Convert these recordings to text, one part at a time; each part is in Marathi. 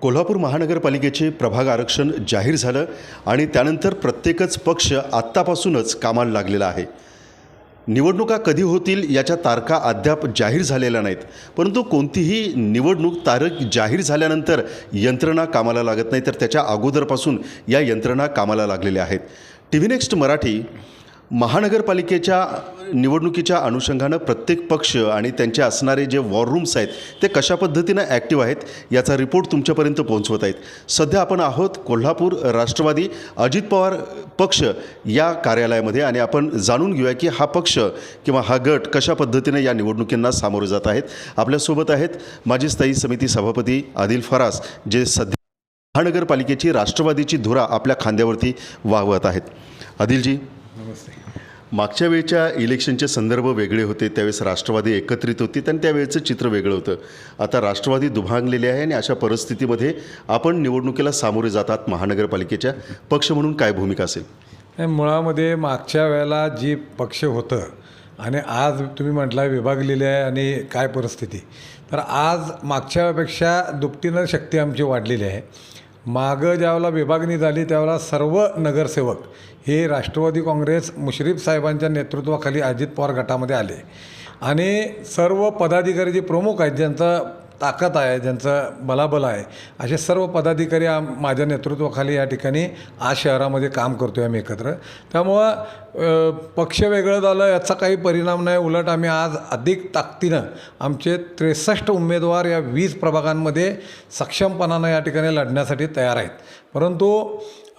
कोल्हापूर महानगरपालिकेचे प्रभाग आरक्षण जाहीर झालं आणि त्यानंतर प्रत्येकच पक्ष आत्तापासूनच कामाला लागलेला आहे. निवडणुका कधी होतील याच्या तारखा अद्याप जाहीर झालेल्या नाहीत. परंतु कोणतीही निवडणूक तारीख जाहीर झाल्यानंतर यंत्रणा कामाला लागत नाही तर त्याच्या अगोदरपासून या यंत्रणा कामाला लागलेल्या आहेत. टी व्ही नेक्स्ट मराठी महानगरपालिकेच्या निवडणुकीच्या अनुषंगानं प्रत्येक पक्ष आणि त्यांचे असणारे जे वॉर रूम्स आहेत ते कशा पद्धतीनं ॲक्टिव्ह आहेत याचा रिपोर्ट तुमच्यापर्यंत पोहोचवत आहेत. सध्या आपण आहोत कोल्हापूर राष्ट्रवादी अजित पवार पक्ष या कार्यालयामध्ये आणि आपण जाणून घेऊया की हा पक्ष किंवा हा गट कशा पद्धतीने या निवडणुकींना सामोरे जात आहेत. आपल्यासोबत आहेत माजी स्थायी समिती सभापती आदिल फरास जे सध्या महानगरपालिकेची राष्ट्रवादीची धुरा आपल्या खांद्यावरती वाहवत आहेत. आदिलजी नमस्ते. मागच्या वेळच्या इलेक्शनचे संदर्भ वेगळे होते त्यावेळेस राष्ट्रवादी एकत्रित होती आणि त्यावेळेचं चित्र वेगळं होतं. आता राष्ट्रवादी दुभांगलेले आहे आणि अशा परिस्थितीमध्ये आपण निवडणुकीला सामोरे जातात महानगरपालिकेच्या पक्ष म्हणून काय भूमिका असेल? मुळामध्ये मागच्या वेळेला जी पक्ष होतं आणि आज तुम्ही म्हटला विभागलेले आहे आणि काय परिस्थिती तर आज मागच्या वेळेपेक्षा दुपटीनं शक्ती आमची वाढलेली आहे. मागं ज्यावेळेला विभागणी झाली त्यावेळेला सर्व नगरसेवक हे राष्ट्रवादी काँग्रेस मुश्रीफ साहेबांच्या नेतृत्वाखाली अजित पवार गटामध्ये आले. आणि सर्व पदाधिकारी जे प्रमुख आहेत ज्यांचा ताकद आहे ज्यांचं बलाबल आहे. असे सर्व पदाधिकारी आम माझ्या नेतृत्वाखाली या ठिकाणी आज शहरामध्ये काम करतो आहे आम्ही एकत्र. त्यामुळं पक्ष वेगळं झालं याचा काही परिणाम नाही. उलट आम्ही आज अधिक ताकदीनं आमचे त्रेसष्ट उमेदवार या वीस प्रभागांमध्ये सक्षमपणानं या ठिकाणी लढण्यासाठी तयार आहेत. परंतु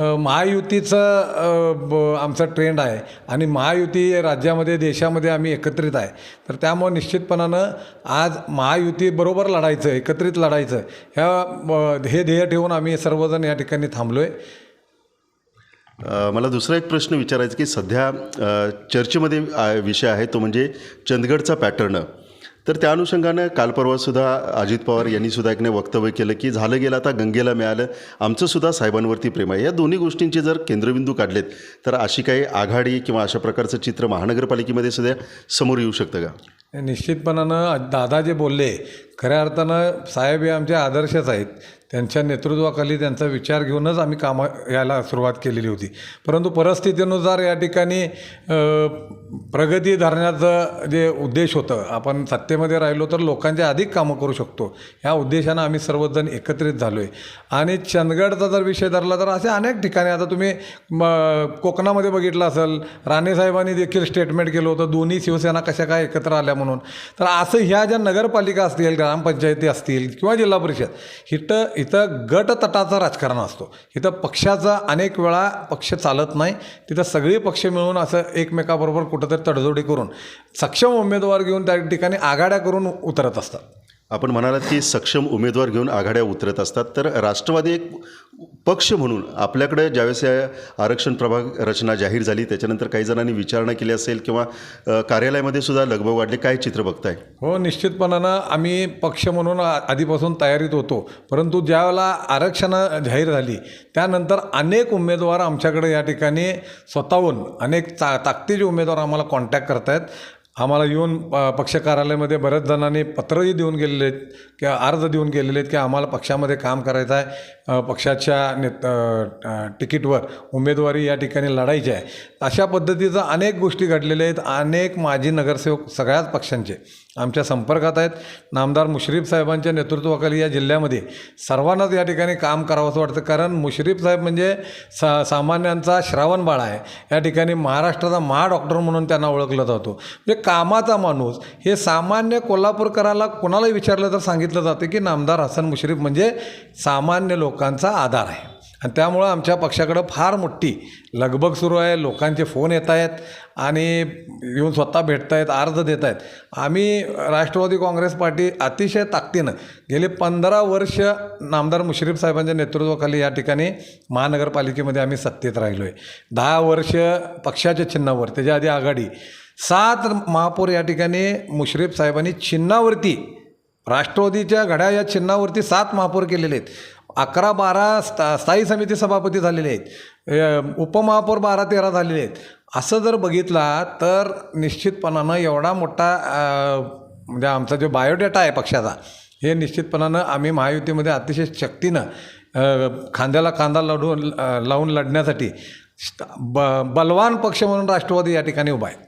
महायुतीचं ब- आमचा ट्रेंड आहे. आणि महायुती राज्यामध्ये देशामध्ये आम्ही एकत्रित आहे. तर त्यामुळं निश्चितपणानं आज महायुतीबरोबर लढायचं एकत्रित लढायचं ह्या हे ध्येय ठेवून आम्ही सर्वजण या ठिकाणी थांबलो आहे मला दुसरा एक प्रश्न विचारायचा की सध्या चर्चेमध्ये विषय आहे तो म्हणजे चंदगडचा पॅटर्न तर त्या अनुषंगानं काल परवासुद्धा अजित पवार यांनी सुद्धा एक वक्तव्य केलं की झालं गेलं आता गंगेला मिळालं. आमचं सुद्धा साहेबांवरती प्रेम आहे. या दोन्ही गोष्टींचे जर केंद्रबिंदू काढलेत तर अशी काही आघाडी किंवा अशा प्रकारचं चित्र महानगरपालिकेमध्ये सुद्धा समोर येऊ शकतं का? निश्चितपणानं दादा जे बोलले खऱ्या अर्थानं साहेब हे आमचे आदर्शच आहेत. त्यांच्या नेतृत्वाखाली त्यांचा विचार घेऊनच आम्ही कामं यायला सुरुवात केलेली होती. परंतु परिस्थितीनुसार या ठिकाणी प्रगती धरण्याचं जे उद्देश होतं आपण सत्तेमध्ये राहिलो तर लोकांचे अधिक कामं करू शकतो. ह्या उद्देशानं आम्ही सर्वजण एकत्रित झालो आहे आणि चंदगडचा जर विषय धरला तर असे अनेक ठिकाणी आता तुम्ही म, कोकणामध्ये बघितलं असेल राणेसाहेबांनी देखील स्टेटमेंट केलं होतं दोन्ही शिवसेना कशा काय एकत्र आल्या म्हणून. तर असं ह्या ज्या नगरपालिका असतील ग्रामपंचायती असतील किंवा जिल्हा परिषद हिटं इथं गटतटाचं राजकारण असतो. इथं पक्षाचा अनेक वेळा पक्ष चालत नाही. तिथं सगळे पक्ष मिळून असं एकमेकाबरोबर कुठंतरी तडजोडी करून सक्षम उमेदवार घेऊन त्या ठिकाणी आघाड्या करून उतरत असतात. आपण म्हणालात की सक्षम उमेदवार घेऊन आघाड्या उतरत असतात. तर राष्ट्रवादी एक पक्ष म्हणून आपल्याकडे ज्यावेळेस या आरक्षण प्रभाग रचना जाहीर झाली त्याच्यानंतर काही जणांनी विचारणा केली असेल किंवा कार्यालयामध्ये सुद्धा लगबग वाढले काय चित्र बघताय? हो निश्चितपणानं आम्ही पक्ष म्हणून आधीपासून तयारीत होतो. परंतु ज्यावेळेला आरक्षणं जाहीर झाली त्यानंतर अनेक उमेदवार आमच्याकडे या ठिकाणी स्वतःहून अनेक चा ताकदीचे उमेदवार आम्हाला कॉन्टॅक्ट करतायत. आम्हाला येऊन पक्ष कार्यालयामध्ये बऱ्याच जणांनी पत्रही देऊन गेलेले आहेत किंवा अर्ज देऊन गेलेले आहेत की आम्हाला पक्षामध्ये काम करायचं आहे. पक्षाच्या नेत तिकीटवर उमेदवारी या ठिकाणी लढायची आहे. अशा पद्धतीचं अनेक गोष्टी घडलेल्या आहेत. अनेक माजी नगरसेवक सगळ्याच पक्षांचे. आमच्या संपर्कात आहेत. नामदार मुश्रीफ साहेबांच्या नेतृत्वाखाली या जिल्ह्यामध्ये सर्वांनाच या ठिकाणी काम करावं असं वाटतं. कारण मुश्रीफ साहेब म्हणजे सा सामान्यांचा श्रावणबाळा आहे. या ठिकाणी महाराष्ट्राचा महाडॉक्टर म्हणून त्यांना ओळखलं जातो. म्हणजे कामाचा माणूस हे सामान्य कोल्हापूरकराला कोणालाही विचारलं तर सांगितलं जातं की नामदार हसन मुश्रीफ म्हणजे सामान्य लोकांचा आधार आहे. आणि त्यामुळं आमच्या पक्षाकडं फार मोठी लगबग सुरू आहे. लोकांचे फोन येत आहेत आणि येऊन स्वतः भेटत आहेत अर्ज देत आहेत. आम्ही राष्ट्रवादी काँग्रेस पार्टी अतिशय ताकदीनं गेले पंधरा वर्ष नामदार मुश्रीफ साहेबांच्या नेतृत्वाखाली या ठिकाणी महानगरपालिकेमध्ये आम्ही सत्तेत राहिलो आहे दहा वर्ष पक्षाच्या चिन्हावर त्याच्या आधी आघाडी. सात महापौर या ठिकाणी मुश्रीफ साहेबांनी चिन्हावरती राष्ट्रवादीच्या घड्या या चिन्हावरती सात महापौर केलेले आहेत. अकरा बारा स्था स्थायी समिती सभापती झालेले आहेत. उपमहापौर बारा तेरा झालेले आहेत. असं जर बघितला तर निश्चितपणानं एवढा मोठा म्हणजे आमचा जो बायोडेटा आहे पक्षाचा हे निश्चितपणानं आम्ही महायुतीमध्ये अतिशय शक्तीनं खांद्याला खांदा लढून लावून लढण्यासाठी ब बलवान पक्ष म्हणून राष्ट्रवादी या ठिकाणी उभा आहे.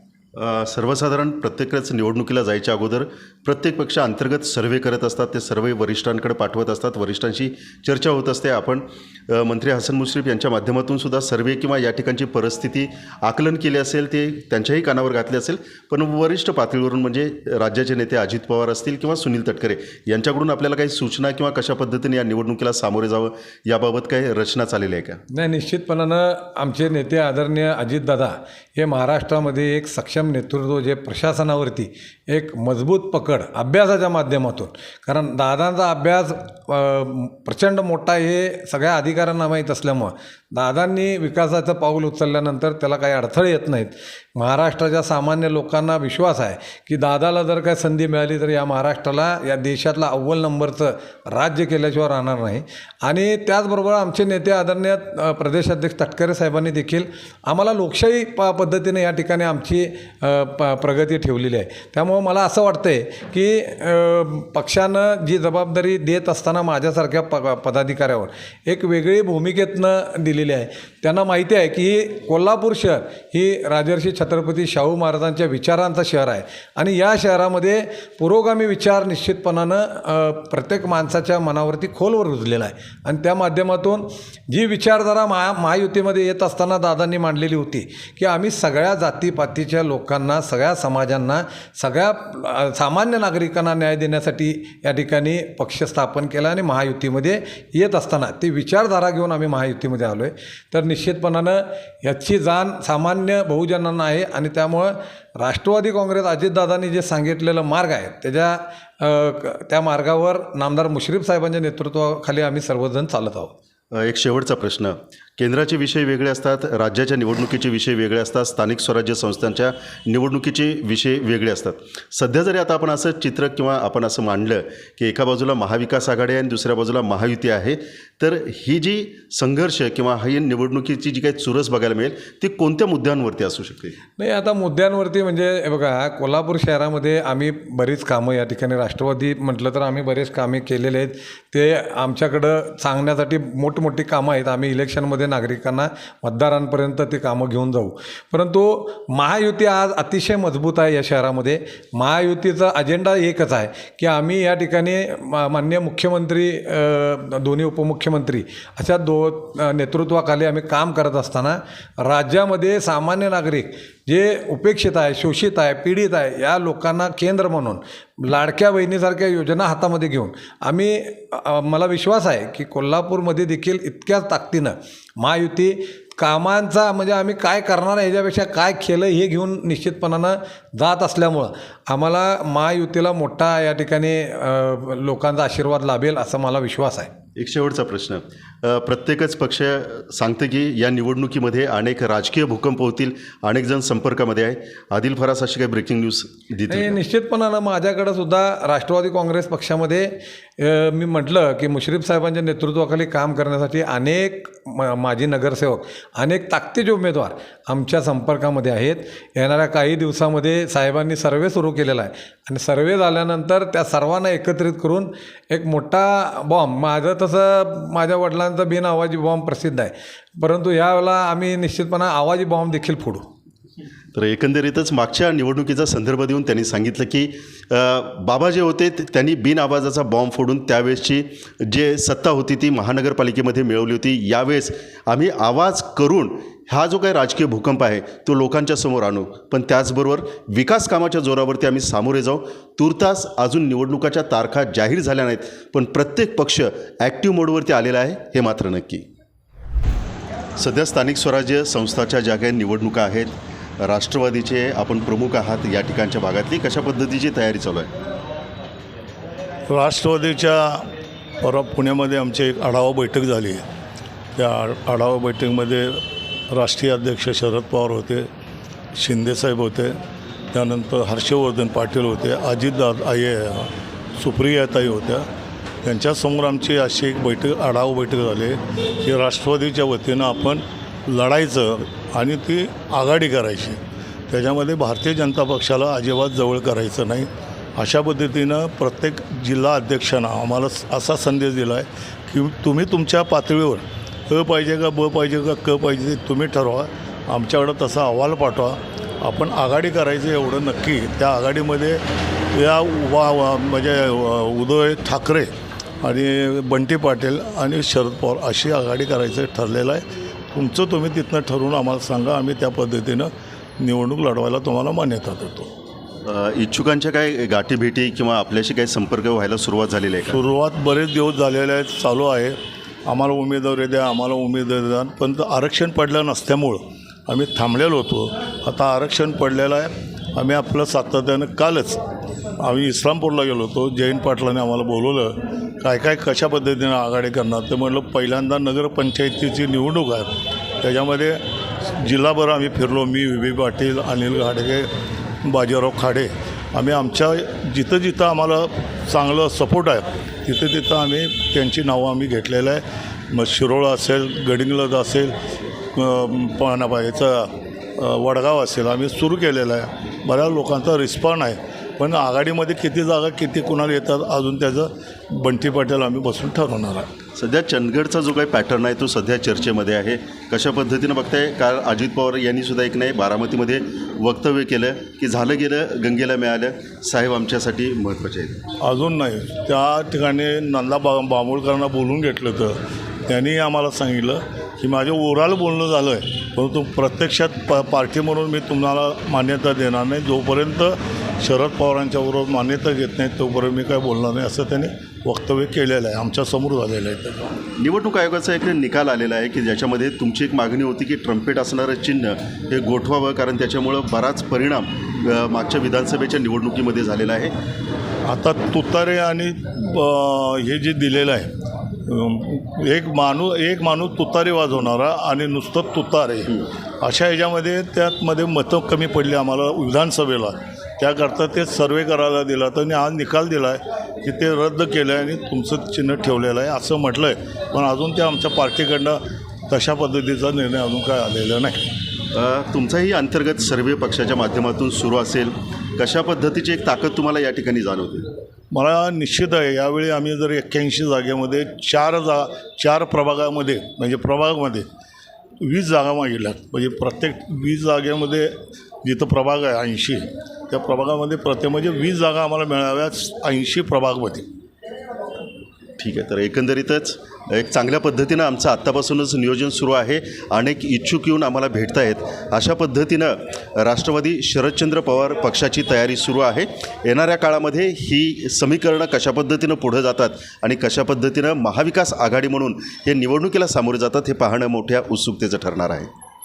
सर्वसाधारण प्रत्येकच निवडणुकीला जायच्या अगोदर प्रत्येक पक्ष अंतर्गत सर्वे करत असतात ते सर्वे वरिष्ठांकडे पाठवत असतात वरिष्ठांशी चर्चा होत असते. आपण मंत्री हसन मुश्रीफ यांच्या माध्यमातून सुद्धा सर्वे किंवा या ठिकाणची परिस्थिती आकलन केली असेल ते त्यांच्याही कानावर घातले असेल. पण वरिष्ठ पातळीवरून म्हणजे राज्याचे नेते अजित पवार असतील किंवा सुनील तटकरे यांच्याकडून आपल्याला काही सूचना किंवा कशा पद्धतीने या निवडणुकीला सामोरे जावं याबाबत काही रचना चाललेली आहे का? नाही निश्चितपणानं आमचे नेते आदरणीय अजितदादा हे महाराष्ट्रामध्ये एक सक्षम नेतृत्व जे प्रशासनावरती एक मजबूत पकड अभ्यासाच्या माध्यमातून. कारण दादांचा अभ्यास प्रचंड मोठा हे सगळ्या अधिकाऱ्यांना माहीत असल्यामुळं दादांनी विकासाचं पाऊल उचलल्यानंतर त्याला काही अडथळे येत नाहीत. महाराष्ट्राच्या सामान्य लोकांना विश्वास आहे की दादाला जर काय संधी मिळाली तर या महाराष्ट्राला या देशातला अव्वल नंबरचं राज्य केल्याशिवाय राहणार नाही. आणि त्याचबरोबर आमचे नेते आदरणीय प्रदेशाध्यक्ष तटकरे साहेबांनी देखील आम्हाला लोकशाही प पद्धतीने या ठिकाणी आमची प प्रगती ठेवलेली आहे. त्यामुळं मला असं वाटतं आहे की पक्षानं जी जबाबदारी देत असताना माझ्यासारख्या प पदाधिकाऱ्यावर. एक वेगळी भूमिकेतनं दिलेली आहे. त्यांना माहिती आहे की कोल्हापूर शहर ही राजर्षी छत्रपती शाहू महाराजांच्या विचारांचं शहर आहे. आणि या शहरामध्ये पुरोगामी विचार निश्चितपणानं प्रत्येक माणसाच्या मनावरती खोलवर रुजलेला आहे. आणि त्या माध्यमातून जी विचारधारा महा महायुतीमध्ये येत असताना दादांनी मांडलेली होती की आम्ही सगळ्या जातीपातीच्या लोकांना सगळ्या समाजांना सगळ्या सामान्य नागरिकांना न्याय देण्यासाठी या ठिकाणी पक्ष स्थापन केला. आणि महायुतीमध्ये येत असताना ती विचारधारा घेऊन आम्ही महायुतीमध्ये आलो आहे तर निश्चितपणानं याची जाण सामान्य बहुजनांना आहे आणि त्यामुळं राष्ट्रवादी काँग्रेस अजितदादांनी जे सांगितलेलं मार्ग आहे त्याच्या त्या मार्गावर नामदार मुश्रीफ साहेबांच्या नेतृत्वाखाली आम्ही सर्वजण चालत आहोत. एक शेवटचा प्रश्न. केंद्राचे विषय वेगळे असतात राज्याच्या निवडणुकीचे विषय वेगळे असतात स्थानिक स्वराज्य संस्थांच्या निवडणुकीचे विषय वेगळे असतात. सध्या जरी आता आपण असं चित्र किंवा आपण असं मांडलं की एका बाजूला महाविकास आघाडी आहे आणि दुसऱ्या बाजूला महायुती आहे तर ही जी संघर्ष किंवा ही निवडणुकीची जी काही चुरस बघायला मिळेल ती कोणत्या मुद्द्यांवरती असू शकते? नाही आता मुद्द्यांवरती म्हणजे बघा कोल्हापूर शहरामध्ये आम्ही बरीच कामं या ठिकाणी राष्ट्रवादी म्हटलं तर आम्ही बरेच कामे केलेले आहेत. ते आमच्याकडं सांगण्यासाठी मोठमोठी कामं आहेत. आम्ही इलेक्शनमध्ये नागरिकांना मतदारांपर्यंत ती कामं घेऊन जाऊ. परंतु महायुती आज अतिशय मजबूत आहे या शहरामध्ये. महायुतीचा अजेंडा एकच आहे की आम्ही या ठिकाणी मान्य मुख्यमंत्री दोन्ही उपमुख्यमंत्री अशा दो नेतृत्वाखाली आम्ही काम करत असताना राज्यामध्ये सामान्य नागरिक जे उपेक्षित आहे शोषित आहे पीडित आहे या लोकांना केंद्र म्हणून लाडक्या बहिणीसारख्या योजना हातामध्ये घेऊन. आम्ही मला विश्वास आहे की कोल्हापूरमध्ये देखील इतक्याच ताकदीनं महायुती कामांचा म्हणजे आम्ही काय करणार आहे ह्याच्यापेक्षा काय केलं हे घेऊन निश्चितपणानं जात असल्यामुळं आम्हाला महायुतीला मोठा या ठिकाणी लोकांचा आशीर्वाद लाभेल असा मला विश्वास आहे. एक शेवटचा प्रश्न. प्रत्येकच पक्ष सांगते की या निवडणुकीमध्ये अनेक राजकीय भूकंप होतील अनेक जण संपर्कामध्ये आहे. आदिल फरास अशी काही ब्रेकिंग न्यूज नाही निश्चितपणानं माझ्याकडं सुद्धा राष्ट्रवादी काँग्रेस पक्षामध्ये मी म्हटलं की मुश्रीफ साहेबांच्या नेतृत्वाखाली काम करण्यासाठी अनेक माजी नगरसेवक अनेक ताकदीचे उमेदवार आमच्या संपर्कामध्ये आहेत. येणाऱ्या काही दिवसामध्ये साहेबांनी सर्वे सुरू केलेला आहे. आणि सर्वे झाल्यानंतर त्या सर्वांना एकत्रित करून एक मोठा बॉम्ब माझं तसं माझ्या वडिलांचा बिन आवाजी बॉम्ब प्रसिद्ध आहे. परंतु यावेळेला आम्ही निश्चितपणा आवाजी बॉम्ब देखील फोडू. तर एकंदरीतच मागच्या निवडणुकीचा संदर्भ देऊन त्यांनी सांगितलं की बाबा जे होते त्यांनी बिन आवाजाचा बॉम्ब फोडून त्यावेळेसची जे सत्ता होती ती महानगरपालिकेमध्ये मिळवली होती. यावेळेस आम्ही आवाज करून हा जो काही राजकीय भूकंप आहे तो लोकांच्या समोर आणू. पण त्याचबरोबर विकास कामाच्या जोरावरती आम्ही सामोरे जाऊ. तुर्तास अजून निवडणुकाच्या तारखा जाहीर झाल्या नाहीत पण प्रत्येक पक्ष ॲक्टिव्ह मोडवरती आलेला आहे हे मात्र नक्की. सध्या स्थानिक स्वराज्य संस्थाच्या ज्या काही निवडणुका आहेत राष्ट्रवादीचे आपण प्रमुख आहात या ठिकाणच्या भागातली. कशा पद्धतीची तयारी चालू आहे? राष्ट्रवादीच्या परवा पुण्यामध्ये आमची एक आढावा बैठक झाली. त्या आढावा बैठकीमध्ये राष्ट्रीय अध्यक्ष शरद पवार होते शिंदेसाहेब होते त्यानंतर हर्षवर्धन पाटील होते अजितदाद आय सुप्रियाताई होत्या. त्यांच्यासमोर आमची अशी एक बैठक आढावा बैठक झाली की राष्ट्रवादीच्या वतीनं आपण लढायचं आणि ती आघाडी करायची. त्याच्यामध्ये भारतीय जनता पक्षाला अजिबात जवळ करायचं नाही. अशा पद्धतीनं प्रत्येक जिल्हा अध्यक्षांना आम्हाला असा संदेश दिला आहे की तुम्ही तुमच्या पातळीवर अ पाहिजे का ब पाहिजे का क पाहिजे ते तुम्ही ठरवा. आमच्याकडं तसा अहवाल पाठवा. आपण आघाडी करायचं एवढं नक्की. त्या आघाडीमध्ये या वा वा म्हणजे उदय ठाकरे आणि बंटी पाटील आणि शरद पवार अशी आघाडी करायचं ठरलेलं आहे. तुमचं तुम्ही तिथनं ठरवून आम्हाला सांगा आम्ही त्या पद्धतीनं निवडणूक लढवायला तुम्हाला मान्यता देतो. इच्छुकांच्या काय गाठीभेटी किंवा आपल्याशी काही संपर्क व्हायला सुरुवात झालेली आहे सुरुवात बरेच दिवस झालेले आहेत चालू आहे. आम्हाला उमेदवारी द्या आम्हाला उमेदवारी द्या. पण आरक्षण पडलं नसल्यामुळं आम्ही थांबलेलो होतो. आता आरक्षण पडलेलं आहे. आम्ही आपलं सातत्यानं कालच आम्ही इस्लामपूरला गेलो होतो. जयंत पाटलाने आम्हाला बोलवलं. काय काय कशा पद्धतीनं आघाडी करणार? ते म्हटलं पहिल्यांदा नगरपंचायतीची निवडणूक आहे. त्याच्यामध्ये जिल्हाभर आम्ही फिरलो. मी व्ही. पाटील अनिल घाडगे बाजीराव खाडे. आम्ही आमच्या जिथं जिथं आम्हाला चांगलं सपोर्ट आहे तिथं तिथं आम्ही त्यांची नावं आम्ही घेतलेलं आहे. मग शिरोळा असेल गडिंगलज असेल पाना वडगाव असेल आम्ही सुरू केलेलं आहे. बऱ्याच लोकांचा रिस्पॉन्ड आहे. पण आघाडीमध्ये किती जागा किती कुणाला येतात अजून त्याचं बंटी पाटील आम्ही बसून ठरवणार आहे सध्या चंदगडचा जो काही पॅटर्न आहे तो सध्या चर्चेमध्ये आहे. कशा पद्धतीनं बघताय? काल अजित पवार यांनी सुद्धा एक नाही बारामतीमध्ये वक्तव्य केलं की झालं गेलं गंगेला मिळालं. साहेब आमच्यासाठी महत्त्वाचे आहेत. अजून नाही. त्या ठिकाणी नंदा बा बांबोळकरांना बोलून घेतलं तर त्यांनी आम्हाला सांगितलं की माझं ओव्हरऑल बोलणं झालं आहे परंतु प्रत्यक्षात प पार्टी म्हणून मी तुम्हाला मान्यता देणार नाही. जोपर्यंत शरद पवारांच्या मान्यता घेत नाही तोपर्यंत मी काय बोलणार नाही असं त्यांनी वक्तव्य केलेलं आहे. आमच्यासमोर झालेलं आहे त्याचं निवडणूक आयोगाचा एक निकाल आलेला आहे की ज्याच्यामध्ये तुमची एक मागणी होती की ट्रम्पेट असणारं चिन्ह हे गोठवावं कारण त्याच्यामुळं बराच परिणाम मागच्या विधानसभेच्या निवडणुकीमध्ये झालेला आहे. आता तुतारे आणि हे जे दिलेलं आहे एक माणूस एक माणूस तुतारी वाजवणारा आणि नुसतं तुतारे अशा ह्याच्यामध्ये त्यातमध्ये मतं कमी पडली आम्हाला विधानसभेला. त्याकरता ते सर्वे करायला दिला त्यांनी आज निकाल दिला आहे की ते रद्द केलं आहे आणि तुमचं चिन्ह ठेवलेलं आहे असं म्हटलं आहे पण अजून ते आमच्या पार्टीकडनं तशा पद्धतीचा निर्णय अजून काय आलेला नाही. तुमचाही अंतर्गत सर्वे पक्षाच्या माध्यमातून सुरू असेल. कशा पद्धतीची एक ताकद तुम्हाला या ठिकाणी जाणवते? मला निश्चित आहे यावेळी आम्ही जर एक्क्याऐंशी जागेमध्ये चार जा चार प्रभागामध्ये म्हणजे प्रभागामध्ये वीस जागा मागितल्यात. म्हणजे प्रत्येक वीस जागेमध्ये जिथं प्रभाग आहे ऐंशी त्या प्रभागामध्ये प्रत्येक म्हणजे वीस जागा आम्हाला मिळाव्यात ऐंशी प्रभागमध्ये. ठीक आहे तर एकंदरीतच एक चांगल्या पद्धतीनं आमचं आत्तापासूनच नियोजन सुरू आहे. अनेक इच्छुक येऊन आम्हाला भेटत आहेत अशा पद्धतीनं राष्ट्रवादी शरदचंद्र पवार पक्षाची तयारी सुरू आहे. येणाऱ्या काळामध्ये ही समीकरणं कशा पद्धतीनं पुढं जातात आणि कशा पद्धतीनं महाविकास आघाडी म्हणून हे निवडणुकीला सामोरे जातात हे पाहणं मोठ्या उत्सुकतेचं ठरणार आहे.